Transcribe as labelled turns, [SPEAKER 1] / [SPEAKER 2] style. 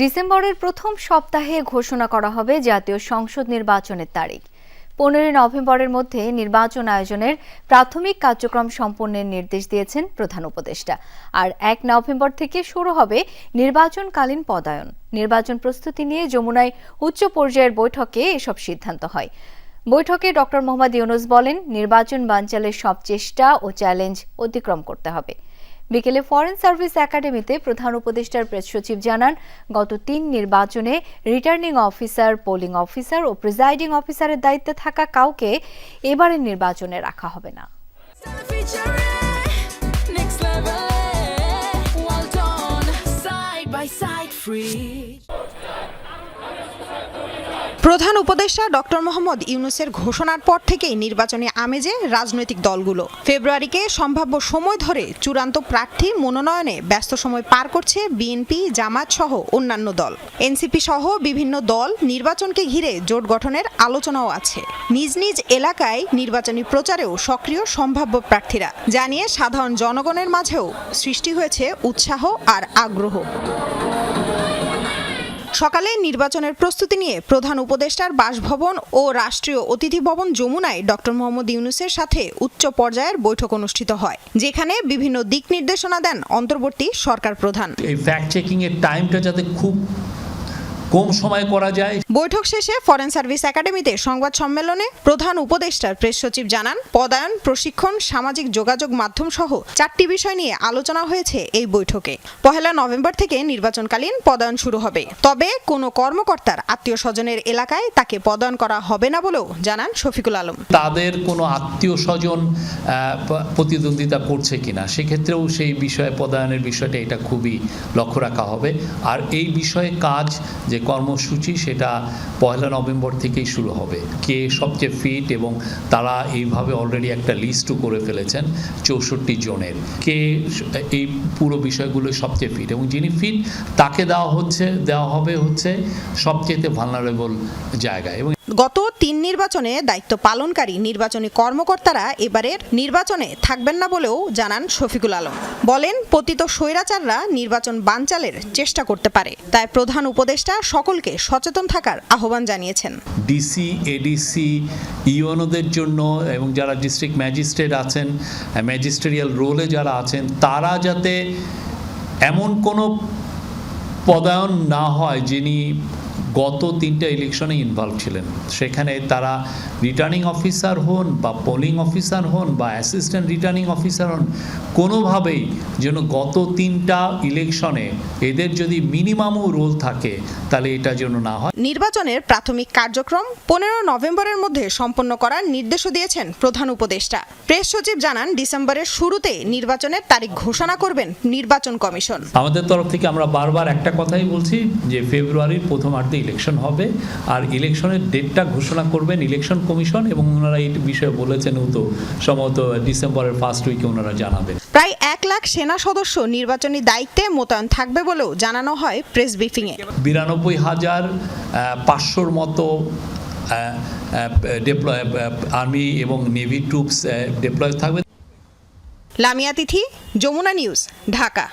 [SPEAKER 1] ডিসেম্বরের প্রথম সপ্তাহে ঘোষণা করা হবে জাতীয় সংসদ নির্বাচনের তারিখ। পনেরোই নভেম্বরের মধ্যে নির্বাচন আয়োজনের প্রাথমিক কার্যক্রম সম্পন্নের নির্দেশ দিয়েছেন প্রধান উপদেষ্টা। আর এক নভেম্বর থেকে শুরু হবে নির্বাচনকালীন পদায়ন। নির্বাচন প্রস্তুতি নিয়ে যমুনায় উচ্চ পর্যায়ের বৈঠকে এসব সিদ্ধান্ত হয়। বৈঠকে ডক্টর মোহাম্মদ ইউনুস বলেন, নির্বাচন বানচালের সব চেষ্টা ও চ্যালেঞ্জ অতিক্রম করতে হবে। বিকেলে ফরেন সার্ভিস একাডেমিতে প্রধান উপদেষ্টার প্রেস সচিব জানান, গত তিন নির্বাচনে রিটার্নিং অফিসার, পোলিং অফিসার ও প্রিজাইডিং অফিসারের দায়িত্বে থাকা কাউকে এবারের নির্বাচনে রাখা হবে না
[SPEAKER 2] free.
[SPEAKER 3] প্রধান উপদেষ্টা ডক্টর মোহাম্মদ ইউনুসের ঘোষণার পর থেকেই নির্বাচনী আমেজে রাজনৈতিক দলগুলো। ফেব্রুয়ারিকে সম্ভাব্য সময় ধরে চূড়ান্ত প্রার্থী মনোনয়নে ব্যস্ত সময় পার করছে বিএনপি জামাত সহ অন্যান্য দল। এনসিপি সহ বিভিন্ন দল নির্বাচনকে ঘিরে জোট গঠনের আলোচনাও আছে। নিজ নিজ এলাকায় নির্বাচনী প্রচারেও সক্রিয় সম্ভাব্য প্রার্থীরা। জানিয়ে সাধারণ জনগণের মাঝেও সৃষ্টি হয়েছে উৎসাহ আর আগ্রহ। সকালে নির্বাচনের প্রস্তুতি নিয়ে প্রধান উপদেষ্টার বাসভবন ও রাষ্ট্রীয় অতিথি ভবন যমুনায় ডক্টর মোহাম্মদ ইউনুসের সাথে উচ্চ পর্যায়ের বৈঠক অনুষ্ঠিত হয়, যেখানে বিভিন্ন দিক নির্দেশনা দেন অন্তর্বর্তী সরকার প্রধান।
[SPEAKER 4] এই ফ্যাক্ট চেকিং এর টাইমটা যাতে খুব কম সময়ে করা যায়।
[SPEAKER 3] বৈঠক শেষে ফরেন সার্ভিস একাডেমিতে সংবাদ সম্মেলনে প্রধান উপদেষ্টার প্রেস সচিব জানান পদায়ন প্রশিক্ষণ সামাজিক যোগাযোগ মাধ্যম সহ চারটি বিষয় নিয়ে আলোচনা হয়েছে এই বৈঠকে। পহেলা নভেম্বর থেকে নির্বাচনকালীন পদায়ন শুরু হবে। তবে কোনো কর্মকর্তার আত্মীয় স্বজনের এলাকায় তাকে পদায়ন করা হবে না বলেও জানান শফিকুল আলম।
[SPEAKER 4] তাদের কোনো আত্মীয় স্বজন প্রতিদ্বন্দ্বিতা করছে কিনা সেক্ষেত্রেও সেই বিষয়ে পদায়নের বিষয়টা এটা খুবই লক্ষ্য রাখা হবে। আর এই বিষয়ে কাজ যে কর্মসূচি সেটা পয়লা নভেম্বর থেকেই শুরু হবে। কে সবচেয়ে ফিট এবং তারা এইভাবে অলরেডি একটা লিস্টও করে ফেলেছেন চৌষট্টি জনের। কে এই পুরো বিষয়গুলো সবচেয়ে ফিট এবং যিনি ফিট তাকে দেওয়া হচ্ছে, দেওয়া হবে হচ্ছে সবচেয়ে ভালনারেবল জায়গায়। এবং
[SPEAKER 3] গত তিন নির্বাচনে দায়িত্ব পালনকারী নির্বাচনী কর্মকর্তারা এবারের নির্বাচনে থাকবেন না বলেও জানান শফিকুল আলম। বলেন, পতিত স্বৈরাচাররা নির্বাচন বানচালের চেষ্টা করতে পারে। তাই প্রধান উপদেষ্টা সকলকে সচেতন থাকার আহ্বান জানিয়েছেন।
[SPEAKER 4] ডিসি, এডিসি, ইউএনওদের জন্য এবং যারা ডিস্ট্রিক্ট ম্যাজিস্ট্রেট আছেন ম্যাজিস্ট্রেরিয়াল রোলে যারা আছেন, তারা যাতে এমন কোনো পদায়ন না হয় যিনি গত তিনটা ইলেকশনে ইনভলভ ছিলেন। সেখানে তারা রিটার্নিং অফিসার হন বা পোলিং অফিসার হন বা অ্যাসিস্ট্যান্ট রিটার্নিং অফিসার হন কোনোভাবেই যেন গত তিনটা ইলেকশনে এদের যদি মিনিমামও রোল থাকে তাহলে এটা যেন না হয়।
[SPEAKER 3] নির্বাচনের প্রাথমিক কার্যক্রম পনেরো নভেম্বরের মধ্যে সম্পন্ন করার নির্দেশও দিয়েছেন প্রধান উপদেষ্টা। প্রেস সচিব জানান ডিসেম্বরের শুরুতে নির্বাচনের তারিখ ঘোষণা করবেন নির্বাচন কমিশন।
[SPEAKER 4] আমাদের তরফ থেকে আমরা বারবার একটা কথাই বলছি যে ফেব্রুয়ারির প্রথম প্রথমার্ধে ইলেকশন হবে। আর ইলেকশনের ডেটটা ঘোষণা করবেন ইলেকশন কমিশন এবং ওনারা এই বিষয়ে বলেছেন তো সম্ভবত ডিসেম্বরের ফার্স্ট উইকে ওনারা জানাবেন
[SPEAKER 3] প্রায় এক লাখ সেনা সদস্য নির্বাচনী দায়িত্বে মোতায়েন থাকবে বলেও জানানো হয় প্রেস ব্রিফিংয়ে
[SPEAKER 4] বিরানব্বই হাজার পাঁচশোর মতো ডেপ্লয় আর্মি এবং নেভি ট্রুপস ডেপ্লয় থাকবে।
[SPEAKER 3] লামিয়া তিথি যমুনা নিউজ ঢাকা।